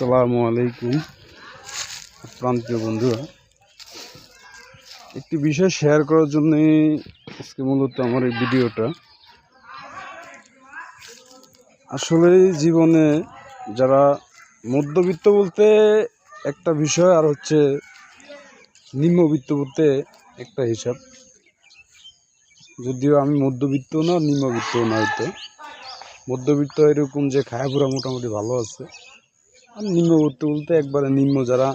আসসালামু আলাইকুম। প্রান্তীয় বন্ধুরা, একটি বিষয় শেয়ার করার জন্য আজকে মূলত আমার এই ভিডিওটা। আসলে জীবনে যারা মধ্যবিত্ত বলতে একটা বিষয় আর হচ্ছে নিম্নবিত্ত বলতে একটা হিসাব। যদিও আমি মধ্যবিত্ত না, নিম্নবিত্ত না হয়তো মধ্যবিত্ত এরকম যে খায়াপুরা মোটামুটি ভালো আছে। আর নিম্নবর্তী বলতে একবারে নিম্ন যারা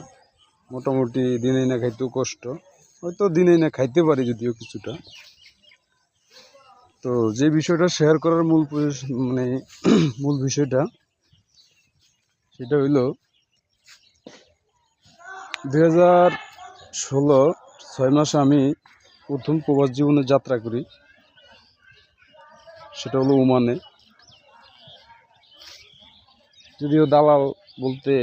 মোটামুটি দিনে না খাইতেও কষ্ট, হয়তো দিনে না খাইতে পারি যদিও কিছুটা। তো যে বিষয়টা শেয়ার করার মূল মানে মূল বিষয়টা, সেটা হইল দুই হাজার ষোলো ছয় মাসে আমি প্রথম প্রবাস জীবনে যাত্রা করি। সেটা হলো ওমানে। যদিও দালাল বলতে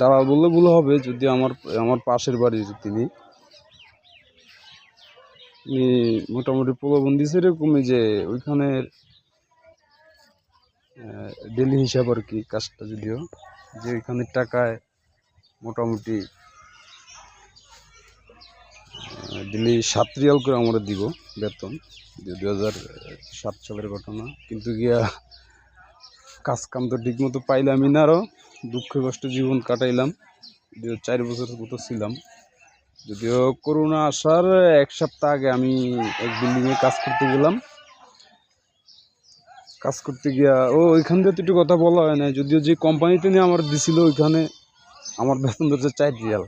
দালাল বললে ভুল হবে, যদি আমার আমার পাশের বাড়ির তিনি। মোটামুটি প্রলোভন দিয়েছে এরকমই যে ওইখানের ডেলি হিসাব আর কি কাজটা যদিও, যে ওইখানের টাকায় মোটামুটি ডেলি সাত রিয়াল করে আমরা দিব বেতন দু হাজার সাত সালের ঘটনা। কিন্তু গিয়া কাজ কাম তো ঠিক মতো পাইলামই না আরও দুঃখ কষ্ট জীবন কাটাইলাম। যদিও চার বছর মতো ছিলাম। যদিও করোনা আসার এক সপ্তাহ আগে আমি এক বিল্ডিংয়ে কাজ করতে গেলাম। কাজ করতে গিয়া, ও, ওইখান দিয়ে তো একটু কথা বলা হয় না যদিও যে কোম্পানিতে নিয়ে আমার দিছিল ওইখানে, আমার বেতন ধরছে চার রিয়াল।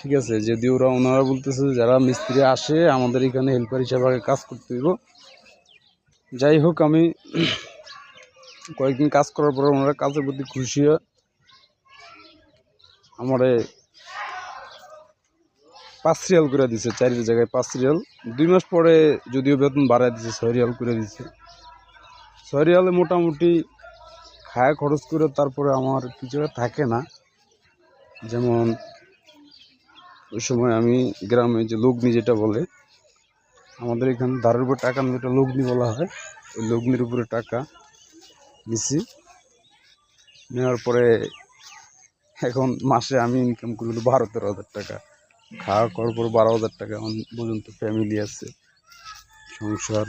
ঠিক আছে, যদিও ওরা, ওনারা বলতেছে যারা মিস্ত্রি আসে, আমাদের এখানে হেল্পার হিসাবে কাজ করতে হইব। যাই হোক, আমি কয়েকদিন কাজ করার পরে ওনারা কাজের প্রতি খুশি হয় আমারে পাঁচ রিয়াল করে দিছে চার জায়গায় পাঁচ রিয়াল দুই মাস পরে যদিও বেতন বাড়ায় দিছে ছয় রিয়াল করে দিছে। ছয় রিয়ালে মোটামুটি খায় খরচ করে তারপরে আমার কিছু থাকে না। যেমন ওই সময় আমি গ্রামে যে লগ্নি যেটা বলে, আমাদের এখানে ধারের উপর টাকা যেটা লগ্নি বলা হয়। ওই লগ্নির উপরে টাকা নিছি নেওয়ার পরে এখন মাসে আমি ইনকাম করি হলো বারো তেরো হাজার টাকা। খাওয়া করার পর বারো হাজার টাকা এখন পর্যন্ত ফ্যামিলি আছে, সংসার।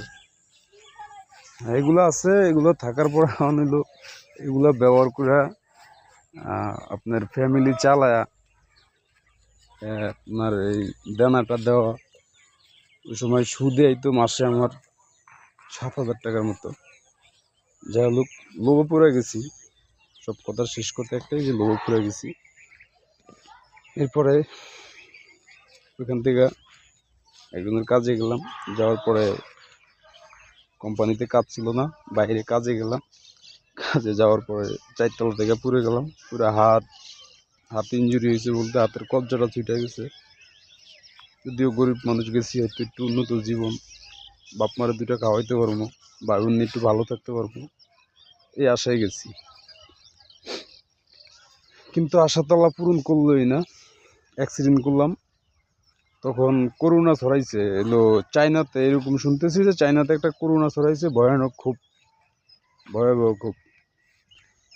এগুলো আছে, এগুলো থাকার পর এখন হলো এগুলো ব্যবহার করে আপনার ফ্যামিলি চালায়া আপনার এই দানাটা দেওয়া। ওই সময় সুদে তো মাসে আমার সাত হাজার টাকার মতো। যাই হোক লোভে পড়ে গেছি, সব কথা শেষ করতে একটাই যে লোভে পড়ে গেছি। এরপরে ওখান থেকে একজনের কাজে গেলাম, যাওয়ার পরে কোম্পানিতে কাজ ছিল না, বাইরে কাজে গেলাম। কাজে যাওয়ার পরে চারতলা থেকে পুড়ে গেলাম, পুরো হাত হাত ইঞ্জুরি হয়েছে বলতে হাতের কবজাটা ছুটে গেছে। যদিও গরিব মানুষ গেছি, হয়তো একটু উন্নত জীবন। বাপ মারা দুটা খাওয়াইতে পারব, বা অন্য একটু ভালো থাকতে পারব, এই আশায় গেছি। কিন্তু আশা তালা পূরণ করলোই না অ্যাক্সিডেন্ট করলাম। তখন করোনা ছড়াইছে, এলো চায়নাতে এরকম শুনতেছি যে চায়নাতে একটা করোনা ছড়াইছে, ভয়ানক খুব, ভয়াবহ খুব।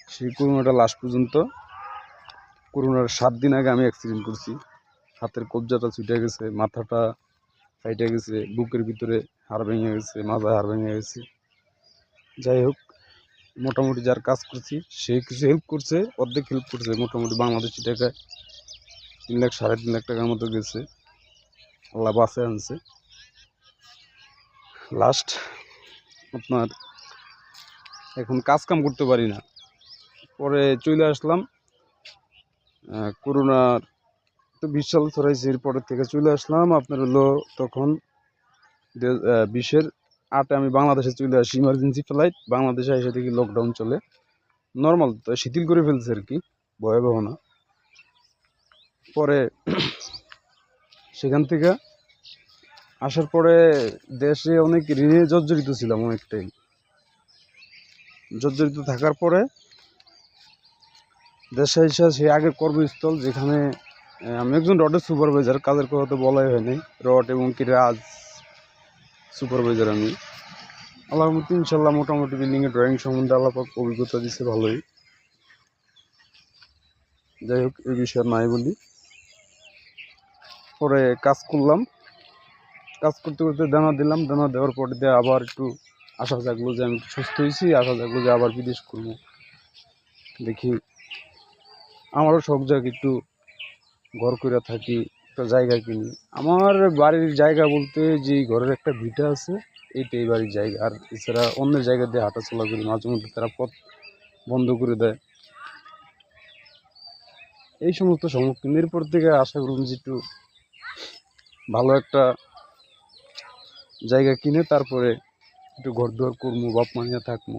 সেই করোনাটা লাস্ট পর্যন্ত করোনার সাত দিন আগে আমি অ্যাক্সিডেন্ট করছি। হাতের কবজাটা ছুটে গেছে, মাথাটা ফাইটে গেছে, বুকের ভিতরে হাড় ভেঙে গেছে, মাথায় হাড় ভেঙে গেছে। যাই হোক, মোটামুটি যার কাজ করছি, সে কিছু হেল্প করছে, অর্ধেক হেল্প করছে, মোটামুটি বাংলাদেশি টাকায় তিন লাখ, সাড়ে তিন লাখ টাকার মতো গেছে। আল্লাহ বাসে আনছে। লাস্ট আপনার এখন কাজ কাম করতে পারি না। পরে চলে আসলাম করোনার তো বিশ সাল ছড়াইছে এরপরের থেকে চলে আসলাম। আপনার হলো তখন বিশের আটে আমি বাংলাদেশে চলে আসি ইমার্জেন্সি ফ্লাইট বাংলাদেশে এসে দেখি লকডাউন চলে। নর্মাল শিথিল করে ফেলছে আর কি, ভয়াবহ না। পরে সেখান থেকে আসার পরে দেশে অনেক ঋণে জর্জরিত ছিলাম অনেকটাই। জর্জরিত থাকার পরে দেশে এসে সেই আগের কর্মস্থল যেখানে আমি একজন রডের সুপারভাইজার, কাজের কথা তো বলাই হয়নি রড এবং কি রাজ সুপারভাইজার আমি। আল্লাহর মতো ইনশাল্লাহ মোটামুটি বিল্ডিংয়ের ড্রয়িং সম্বন্ধে আল্লাহ পাক অভিজ্ঞতা দিচ্ছে ভালোই। যাই হোক, এই বিষয়ে নাই বলি। পরে কাজ করলাম। কাজ করতে করতে দানা দিলাম। দানা দেওয়ার পরে দিয়ে আবার একটু আশা জাগলো যে আমি সুস্থ হয়েছি। আশা জাগলো যে আবার বিদেশ করব। দেখি। আমারও শখ যাক একটু ঘর করে থাকি, একটা জায়গা কিনি। আমার বাড়ির জায়গা বলতে যে ঘরের একটা ভিটা আছে এইটাই এই বাড়ির জায়গা। আর এছাড়া অন্য জায়গা দিয়ে হাঁটাচলা করি, মাঝে মধ্যে তারা পথ বন্ধ করে দেয়। এই সমস্ত সম্মুখীন। এরপর থেকে আশা করুন যে একটু ভালো একটা জায়গা কিনে তারপরে একটু ঘর দুয়ার করব বাপ মা নিয়ে থাকব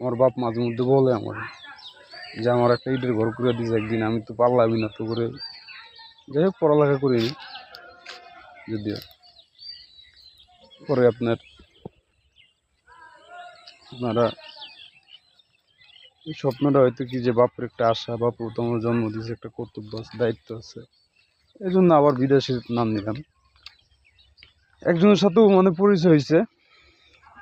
আমার বাপ মাঝে মধ্যে বলে আমার যে, আমার একটা ইটের ঘর করে দিয়েছে একদিন, আমি তো পারলামই না তো করে যাই হোক, পড়ালেখা করিনি যদিও। পরে আপনার, আপনারা এই স্বপ্নটা হয়তো কি যে বাপের একটা আশা, বাপ তোমার জন্ম দিয়েছে, একটা কর্তব্য আছে, দায়িত্ব আছে। এই জন্য আবার বিদেশের নাম নিলাম। একজনের সাথেও মানে পরিচয় হয়েছে।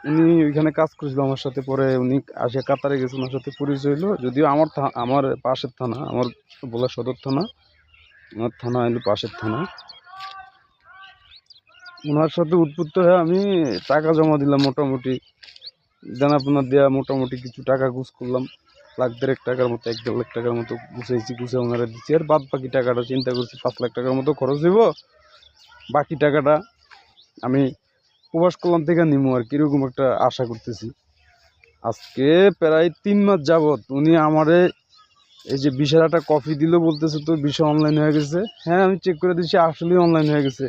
উনি ওইখানে কাজ করেছিল আমার সাথে, পরে উনি আসে কাতারে গেছে, ওনার সাথে পরিচয় হলো। যদিও আমার আমার পাশের থানা, আমার বলা সদর থানা আমার থানা এলো পাশের থানা। ওনার সাথে উৎপত্ত হয়ে আমি টাকা জমা দিলাম মোটামুটি। জানাপোনা দেওয়া মোটামুটি কিছু টাকা গুছ করলাম। লাখ দেড়েক টাকার মতো, এক দেড় লাখ টাকার মতো গুছাইছি গুছে ওনারা দিচ্ছি আর বাদ বাকি টাকাটা চিন্তা করছি, পাঁচ লাখ টাকার মতো খরচ হইব। বাকি টাকাটা আমি প্রবাস করলাম থেকে নিমু আর কীরকম একটা আশা করতেছি। আজকে প্রায় তিন মাস যাবত উনি আমারে এই যে বিশাল একটা কফি দিল বলতেছে তো বিষয় অনলাইন হয়ে গেছে। হ্যাঁ আমি চেক করে দিচ্ছি, আসলেই অনলাইন হয়ে গেছে।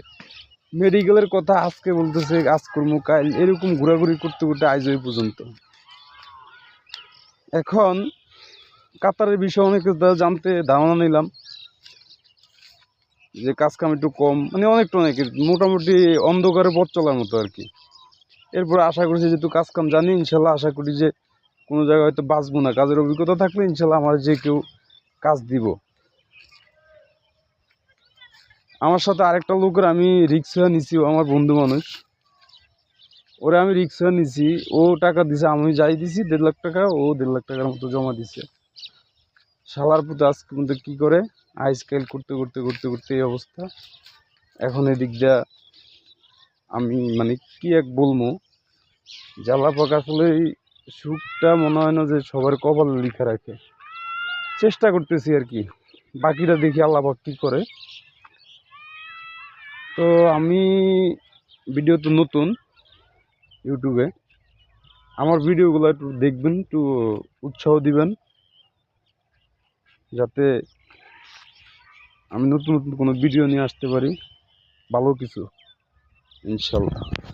মেডিকেলের কথা আজকে বলতেছে, আজ করব, কাল এরকম ঘোরাঘুরি করতে করতে আজ ওই পর্যন্ত। এখন কাতারের বিষয়ে অনেক জানতে ধারণা নিলাম। যে কাজ কাম একটু কম মানে অনেকটা অনেক, মোটামুটি অন্ধকারে পথ চলার মতো আর কি। এরপরে আশা করছি যেহেতু কাজ কাম জানি, ইনশাল্লাহ আশা করি যে কোনো জায়গায় হয়তো বাঁচবো না। কাজের অভিজ্ঞতা থাকলে ইনশাল্লাহ আমার যে কেউ কাজ দিব। আমার সাথে আরেকটা লোকের আমি রিক্সা নিছি আমার বন্ধু মানুষ। ওরে আমি রিক্সা নিছি, ও টাকা দিছে, আমি যাই দিছি, দেড় লাখ টাকা, ও দেড় লাখ টাকার মতো জমা দিছে। শালার পুতো আজকে মধ্যে কী করে? আইসকাইল করতে করতে করতে করতে এই অবস্থা। এখন এদিক দিয়া আমি মানে কি এক বলব? জ্বালা পাক আসলে সুখটা মনে হয় না যে সবার কপালে লিখে রাখে। চেষ্টা করতেছি আর কি। বাকিটা দেখি আল্লাহ কী করে। তো আমি ভিডিও তো নতুন ইউটিউবে। আমার ভিডিওগুলো একটু দেখবেন, একটু উৎসাহ দিবেন। যাতে আমি নতুন নতুন কোনো ভিডিও নিয়ে আসতে পারি। ভালো কিছু, ইনশাল্লাহ।